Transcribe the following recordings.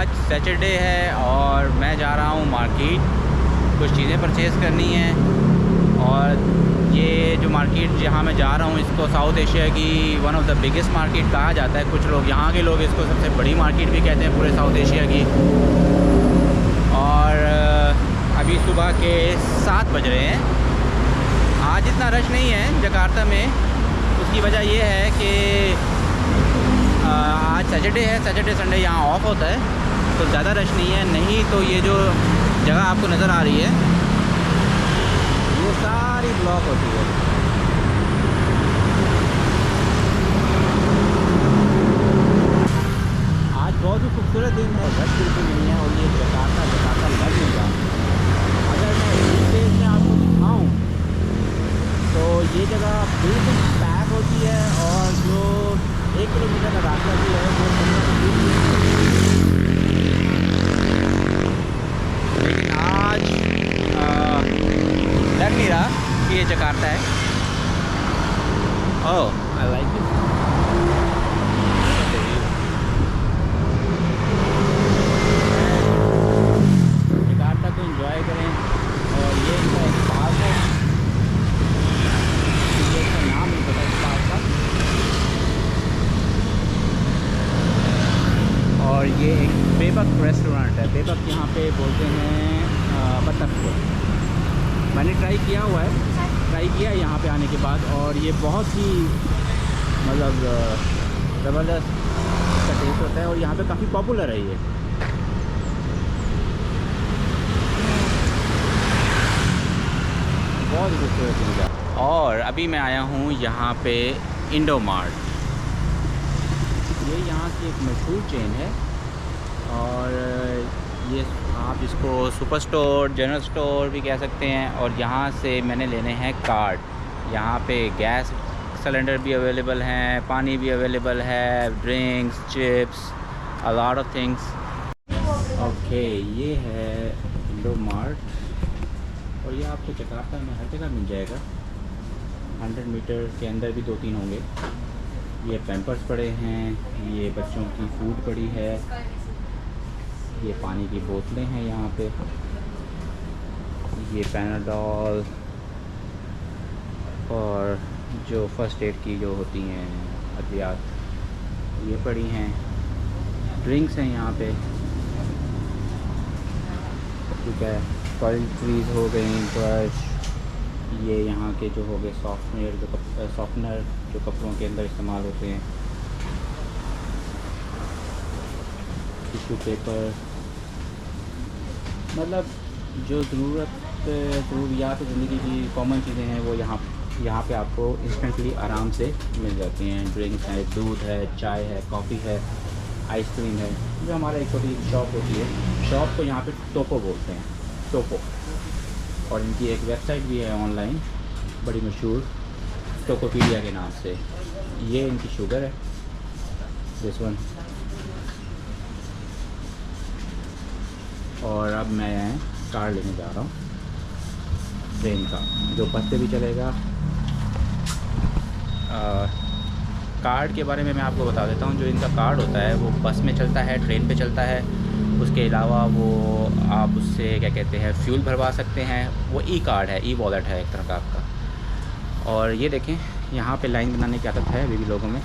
आज सैटरडे है और मैं जा रहा हूँ मार्केट। कुछ चीज़ें परचेज़ करनी है। और ये जो मार्केट जहाँ मैं जा रहा हूँ, इसको साउथ एशिया की one of the biggest market कहा जाता है। कुछ लोग, यहाँ के लोग इसको सबसे बड़ी मार्केट भी कहते हैं पूरे साउथ एशिया की। और अभी सुबह के सात बज रहे हैं। आज इतना रश नहीं है जकार्ता में। उसकी वजह यह है कि आज सैटरडे है। सैटरडे संडे यहाँ ऑफ़ होता है। तो ज़्यादा रश नहीं है, नहीं तो ये जो जगह आपको नज़र आ रही है, ये सारी ब्लॉक होती है। आज बहुत ही खूबसूरत दिन है रश बिल्कुल नहीं है और ये जकार्ता जकार्ता लग नहीं रहा। अगर मैं वीकडेज में आपको दिखाऊँ तो ये जगह बिल्कुल पैक होती है और जो एक किलोमीटर का रास्ता भी है, वो लेकिन आज लग नहीं रहा कि ये जकार्ता है oh I like it Jakarta को एंजॉय करें और ये इनका एक पार्क है मुझे इसका नाम नहीं पता इस पार्क का और ये एक रेस्टोरेंट है। बेबक यहाँ पे बोलते हैं बतख को मैंने ट्राई किया हुआ है। ट्राई किया यहाँ पे आने के बाद और ये बहुत ही मतलब ज़बरदस्त का टेस्ट होता है और यहाँ पे काफ़ी पॉपुलर है ये। बहुत खूबसूरत जगह और अभी मैं आया हूँ यहाँ पे इंडो मार्ट ये यहाँ की एक मशहूर चेन है। और ये आप इसको सुपर स्टोर जनरल स्टोर भी कह सकते हैं। और यहाँ से मैंने लेने हैं कार्ड यहाँ पे गैस सिलेंडर भी अवेलेबल हैं, पानी भी अवेलेबल है drinks chips a lot of things okay ये है इंडो मार्ट और ये आपको जकार्ता में हर जगह मिल जाएगा। 100 मीटर के अंदर भी दो तीन होंगे। ये पैम्पर्स पड़े हैं, ये बच्चों की फ़ूड पड़ी है। ये पानी की बोतलें हैं यहाँ पे। ये पैनाडॉल और जो फ़र्स्ट एड की जो होती हैं अद्वियात, ये पड़ी हैं। ड्रिंक्स हैं यहाँ पे। ठीक है टॉयलेटरीज हो गई ब्रश ये यहाँ के जो हो गए सॉफ्टवेयर जो सॉफ्टनर जो कपड़ों के अंदर इस्तेमाल होते हैं। टिशू पेपर मतलब जो ज़रूरत ज़रूरियात ज़िंदगी की कॉमन चीज़ें हैं, वो यहाँ यहाँ पे आपको इंस्टेंटली आराम से मिल जाती हैं। ड्रिंक्स हैं, दूध है, चाय है कॉफ़ी है आइसक्रीम है, जो हमारा एक छोटी शॉप होती है। शॉप को यहाँ पे टोपो बोलते हैं टोपो और इनकी एक वेबसाइट भी है ऑनलाइन बड़ी मशहूर टोकोपीडिया के नाम से। ये इनकी शुगर है दिस वन और अब मैं कार लेने जा रहा हूँ। ट्रेन का। जो बस से भी चलेगा। कार्ड के बारे में मैं आपको बता देता हूँ। जो इनका कार्ड होता है, वो बस में चलता है, ट्रेन पे चलता है। उसके अलावा वो आप उससे क्या कहते हैं, फ्यूल भरवा सकते हैं। वो ई कार्ड है ई वॉलेट है एक तरह का आपका। और ये देखें, यहाँ पे लाइन बनाने की आदत है अभी भी लोगों में।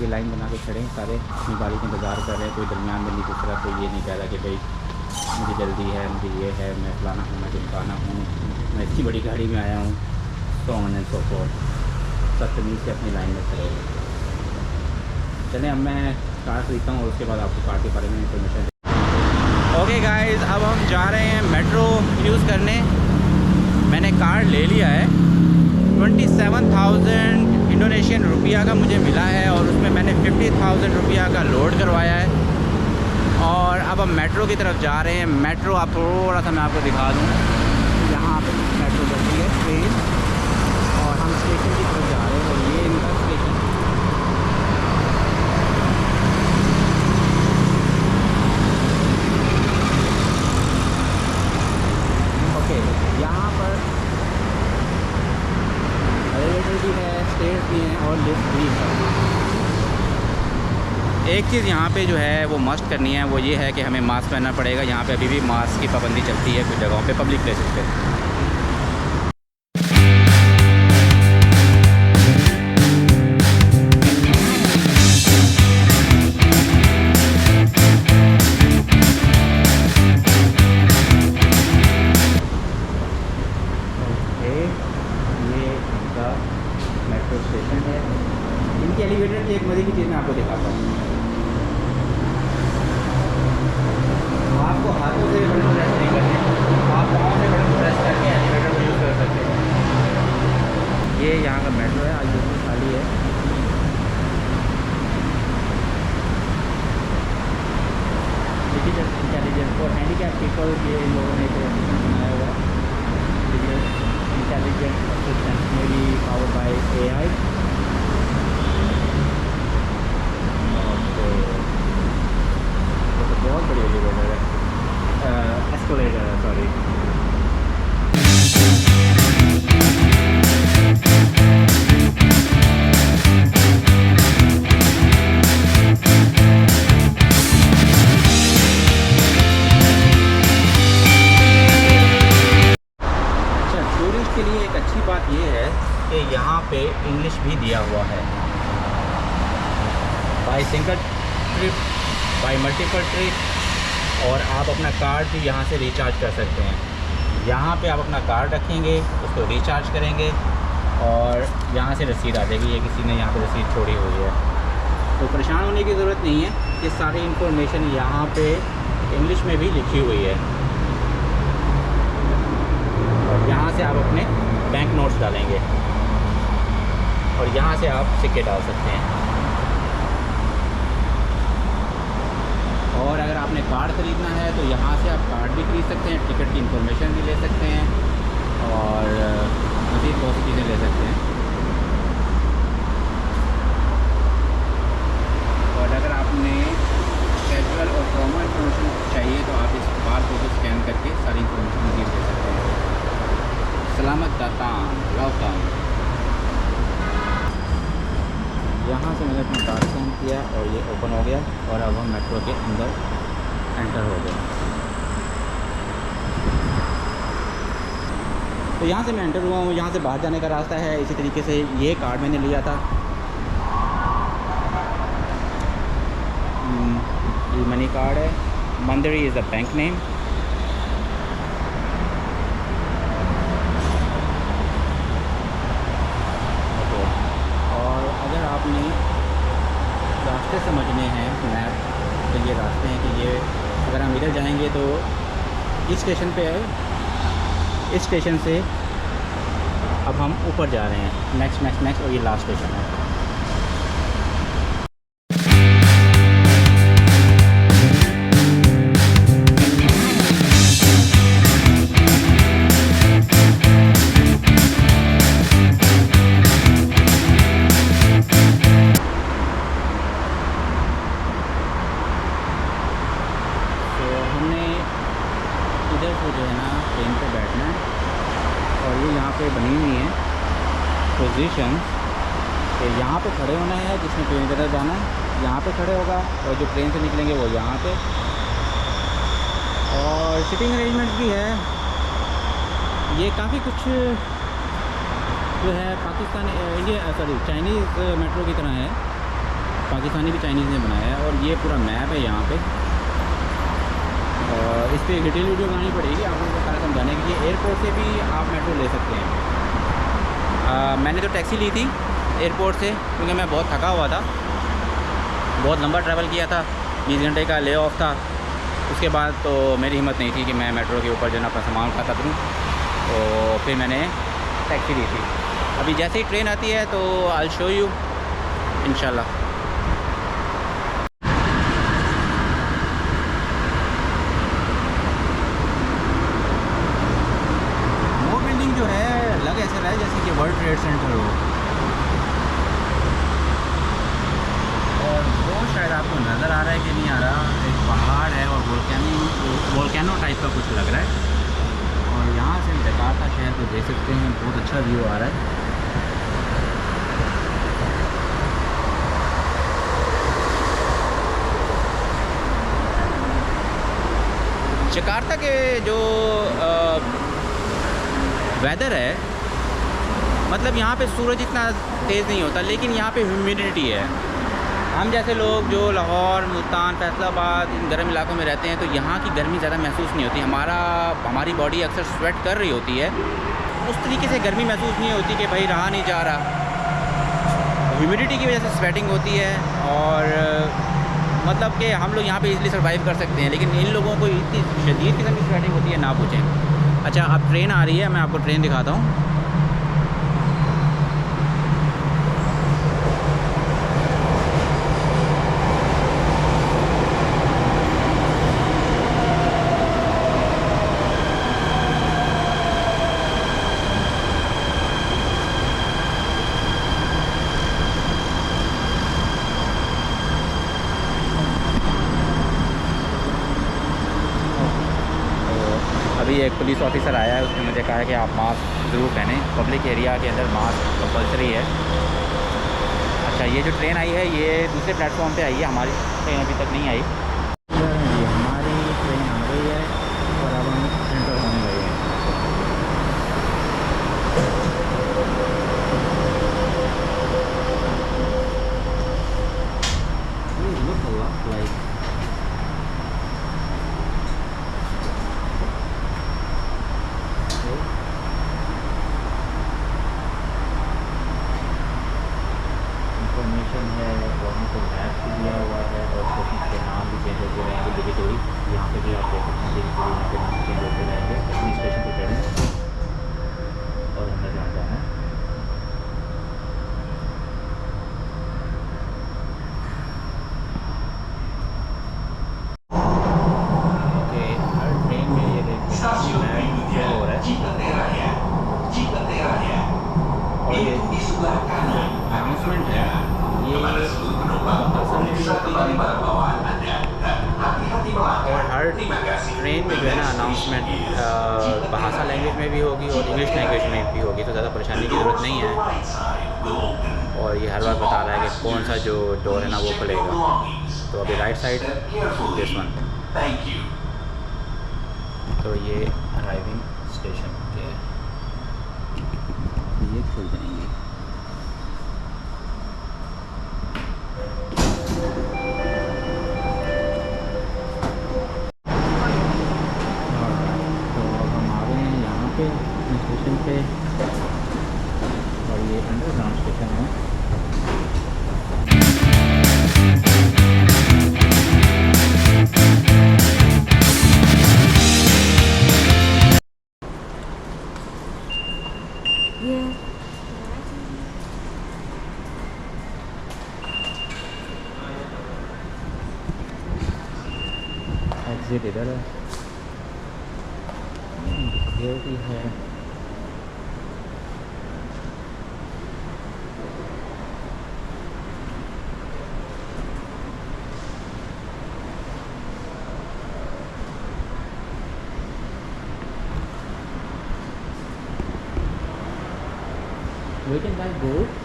ये लाइन बना के खड़े हैं, सारे अपनी बारी का इंतज़ार कर रहे हैं। कोई दरमियान में नहीं दूसरा कोई ये नहीं कह रहा कि भाई मुझे जल्दी है, मुझे ये है, मैं फलाना हूँ, मैं ढिमकाना हूँ, मैं इतनी बड़ी गाड़ी में आया हूँ, so on and so forth सतमीज़ से अपनी लाइन में खड़े चलें, अब मैं कार खरीदता हूँ और उसके बाद आपको कार के बारे में इंफॉर्मेशन ओके गाइस अब हम जा रहे हैं मेट्रो यूज़ करने। मैंने कार ले लिया है। Twenty seven thousand Indonesian rupiah का मुझे मिला है और उसमें मैंने फिफ्टी थाउज़ेंड रुपया का लोड करवाया है। और अब हम मेट्रो की तरफ़ जा रहे हैं। मेट्रो आप थोड़ा सा मैं आपको दिखा दूँ यहाँ पर मेट्रो चलती है ट्रेन और हम स्टेशन की तरफ़ जा रहे हैं और ये इनका स्टेशन ओके यहाँ पर एलिवेटर भी है स्टेज भी हैं और लिफ्ट भी है एक एक चीज़ यहाँ पे जो है वो मस्ट करनी है, वो ये है कि हमें मास्क पहनना पड़ेगा। यहाँ पे अभी भी मास्क की पाबंदी चलती है कुछ जगहों पे पब्लिक प्लेसेस पे। ये यहाँ का मेट्रो है, आज बिल्कुल खाली है। डिजिटल इंटेलिजेंस और हैंडीकैप पीपल ये लोगों ने एक बनाया हुआ इंटेलिजेंस असिस्टेंट मेरी पावर बाय ए आई बहुत बड़ी एलिवेटर है। एस्कोलेटर है सॉरी कार्ड भी यहाँ से रिचार्ज कर सकते हैं। यहाँ पे आप अपना कार्ड रखेंगे, उसको रिचार्ज करेंगे और यहाँ से रसीद आ जाएगी। ये किसी ने यहाँ पे रसीद छोड़ी हुई है। तो परेशान होने की ज़रूरत नहीं है। ये सारी इन्फॉर्मेशन यहाँ पे इंग्लिश में भी लिखी हुई है। और यहाँ से आप अपने बैंक नोट्स डालेंगे। और यहाँ से आप सिक्के डाल सकते हैं और अगर आपने कार्ड ख़रीदना है तो यहाँ से आप कार्ड भी खरीद सकते हैं, टिकट की इंफॉर्मेशन भी ले सकते हैं और मज़ीद बहुत चीज़ें ले सकते हैं और अगर आपने कैजुअल और फॉर्मल इन्फॉर्मेशन चाहिए तो आप इस बार को भी स्कैन करके सारी इन्फॉर्मेशन मज़ीद ले सकते हैं सलामत दाता वेलकम यहाँ से मैंने अपना कार्ड स्कैन किया और ये ओपन हो गया और अब हम मेट्रो के अंदर एंटर हो गए तो यहाँ से मैं एंटर हुआ हूँ यहाँ से बाहर जाने का रास्ता है। इसी तरीके से ये कार्ड मैंने लिया था। हम्म, ये मनी कार्ड है। Mandiri is the bank name और अगर आपने रास्ते समझने हैं मैप तो ये रास्ते हैं कि ये अगर हम इधर जाएँगे तो इस स्टेशन पे स्टेशन से अब हम ऊपर जा रहे हैं। नेक्स्ट नेक्स्ट नेक्स्ट और ये लास्ट स्टेशन है। यहाँ पे खड़े होगा और जो ट्रेन से निकलेंगे वो यहाँ पे। और सिटिंग अरेंजमेंट भी है। ये काफ़ी कुछ जो है Pakistani India sorry Chinese metro की तरह है। पाकिस्तानी भी चाइनीज़ ने बनाया है और ये पूरा मैप है यहाँ पे। और इस पर डिटेल वीडियो बनानी पड़ेगी आप लोगों को सारा समझाने के लिए। एयरपोर्ट से भी आप मेट्रो ले सकते हैं। आ, मैंने तो टैक्सी ली थी एयरपोर्ट से क्योंकि मैं बहुत थका हुआ था। बहुत लंबा ट्रैवल किया था, बीस घंटे का ले ऑफ़ था। उसके बाद तो मेरी हिम्मत नहीं थी कि मैं मेट्रो के ऊपर जो अपना सामान उठाता करूँ। तो फिर मैंने टैक्सी ली थी। अभी जैसे ही ट्रेन आती है तो आई शो यू इंशाल्लाह। आ रहा है कि नहीं आ रहा? एक पहाड़ है और वोल्कैनो वोल्केनो टाइप का कुछ लग रहा है। और यहाँ से जकार्ता शहर को देख सकते हैं। बहुत अच्छा व्यू आ रहा है। जकार्ता के जो आ, वेदर है मतलब यहाँ पे सूरज इतना तेज़ नहीं होता लेकिन यहाँ पे ह्यूमिडिटी है। हम जैसे लोग जो लाहौर, मुल्तान, फैसलाबाद इन गर्म इलाकों में रहते हैं तो यहाँ की गर्मी ज़्यादा महसूस नहीं होती। हमारा, हमारी बॉडी अक्सर स्वेट कर रही होती है। उस तरीके से गर्मी महसूस नहीं होती कि भाई रहा नहीं जा रहा। ह्यूमिडिटी की वजह से स्वेटिंग होती है और मतलब कि हम लोग यहाँ पे इजीली सर्वाइव कर सकते हैं, लेकिन इन लोगों को इतनी शदीद किस्म की स्वेटिंग होती है, ना पूछें। अच्छा अब ट्रेन आ रही है, मैं आपको ट्रेन दिखाता हूँ अभी एक पुलिस ऑफिसर आया है उसने मुझे कहा है कि आप मास्क ज़रूर पहने पब्लिक एरिया के अंदर मास्क कंपल्सरी है। अच्छा ये जो ट्रेन आई है, ये दूसरे प्लेटफॉर्म पे आई है, हमारी ट्रेन अभी तक नहीं आई हमारी ट्रेन आ गई है और अब हम एंटर होने लगे हैं look a lot like information है वहाँ पे मैप भी दिया हुआ है और स्टेशन के नाम भी चेंज होते रहेंगे डिजिटली यहाँ पे भी आप देख सकते हैं डिजिटली यहाँ के नाम चेंज होते रहेंगे अपनी स्टेशन पे चढ़ें और हमने जहाँ जाना है ओके हर ट्रेन में ये देखते हैं कि मैप क्या हो रहा है और ये अनाउंसमेंट है ये असल में भी होती है और हर ट्रेन में जो है ना अनाउंसमेंट भाषा लैंग्वेज में भी होगी और इंग्लिश लैंग्वेज में भी होगी तो ज़्यादा परेशानी की ज़रूरत नहीं है। और ये हर बार बता रहा है कि कौन सा जो डोर है ना, वो खुलेगा। तो अभी राइट साइड दिस वन तो ये अराइविंग स्टेशन ये खुल जाएँगे तो अब हम आ गए हैं यहाँ पे स्टेशन पे। और ये अंडरग्राउंड स्टेशन है। thiếu cái hang gửi trên tay gửi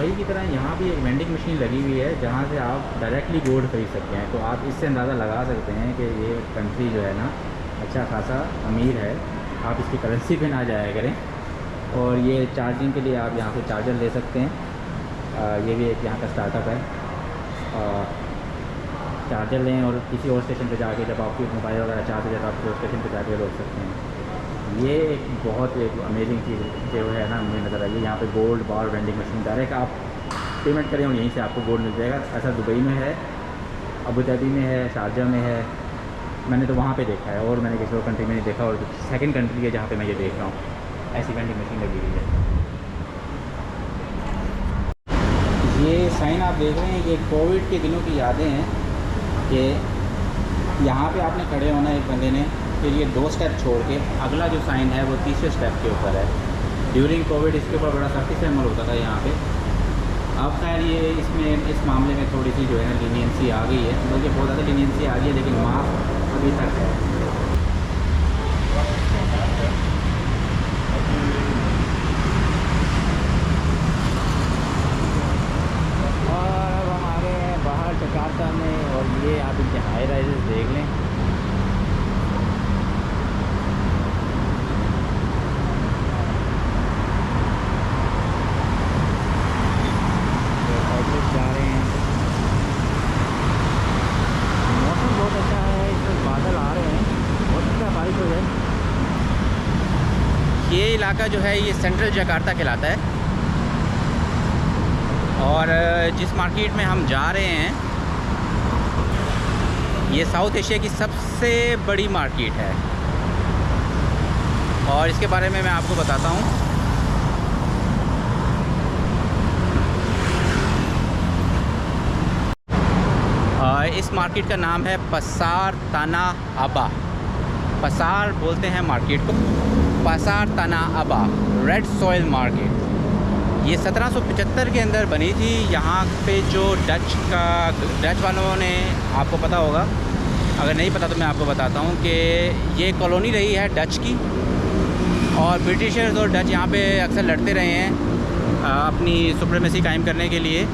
Dubai की तरह यहाँ भी एक वेंडिंग मशीन लगी हुई है जहाँ से आप डायरेक्टली गोल्ड खरीद सकते हैं। तो आप इससे अंदाज़ा लगा सकते हैं कि ये कंट्री जो है ना अच्छा खासा अमीर है। आप इसकी करेंसी पे ना जाया करें। और ये चार्जिंग के लिए आप यहाँ से चार्जर ले सकते हैं। आ, ये भी एक यहाँ का स्टार्टअप है। आ, चार्जर लें और किसी और स्टेशन पे जाके जब आपकी मोबाइल वगैरह चार्ज हो जाए तो आप स्टेशन पे जाके रोक सकते हैं। ये एक बहुत एक अमेजिंग चीज़ जो है ना मुझे नज़र आई है। यहाँ पे gold bar vending machine direct आप पेमेंट करें और यहीं से आपको गोल्ड मिल जाएगा। ऐसा दुबई में है, अबू धाबी में है, शारजा में है। मैंने तो वहाँ पे देखा है और मैंने किसी और कंट्री में नहीं देखा और सेकंड कंट्री है जहाँ पे मैं ये देख रहा हूँ। ऐसी वेंडिंग मशीन लगी हुई है। ये साइन आप देख रहे हैं कि कोविड के दिनों की यादें हैं कि यहाँ पे आपने खड़े होना एक बंदे ने। फिर ये दो स्टेप छोड़ के अगला जो साइन है वो तीसरे स्टेप के ऊपर है। ड्यूरिंग कोविड इसके ऊपर बड़ा सख्ती से अमल होता था यहाँ पे। अब खैर ये इसमें, इस मामले में थोड़ी सी जो है ना लीनियंसी आ गई है। बल्कि बहुत ज़्यादा लीनियंसी आ गई है, लेकिन मास्क अभी तक है और अब हम आ गए हैं बाहर जकार्ता में और ये आप इनके हाई राइजेस देख लें तो ऑटो जा रहे हैं मौसम बहुत अच्छा है इसमें बादल आ रहे हैं बहुत अच्छा बारिश हो जाए ये इलाका जो है, ये सेंट्रल जकार्ता कहलाता है। और जिस मार्केट में हम जा रहे हैं, ये साउथ एशिया की सबसे बड़ी मार्केट है। और इसके बारे में मैं आपको बताता हूँ। इस मार्केट का नाम है पसार ताना आबा। पसार बोलते हैं मार्केट को। पसार ताना आबा रेड सॉइल मार्केट ये 1775 के अंदर बनी थी। यहाँ पे जो डच का डच वालों ने आपको पता होगा। अगर नहीं पता तो मैं आपको बताता हूँ कि ये कॉलोनी रही है डच की। और ब्रिटिशर्स और डच यहाँ पे अक्सर लड़ते रहे हैं अपनी सुप्रीमेसी कायम करने के लिए।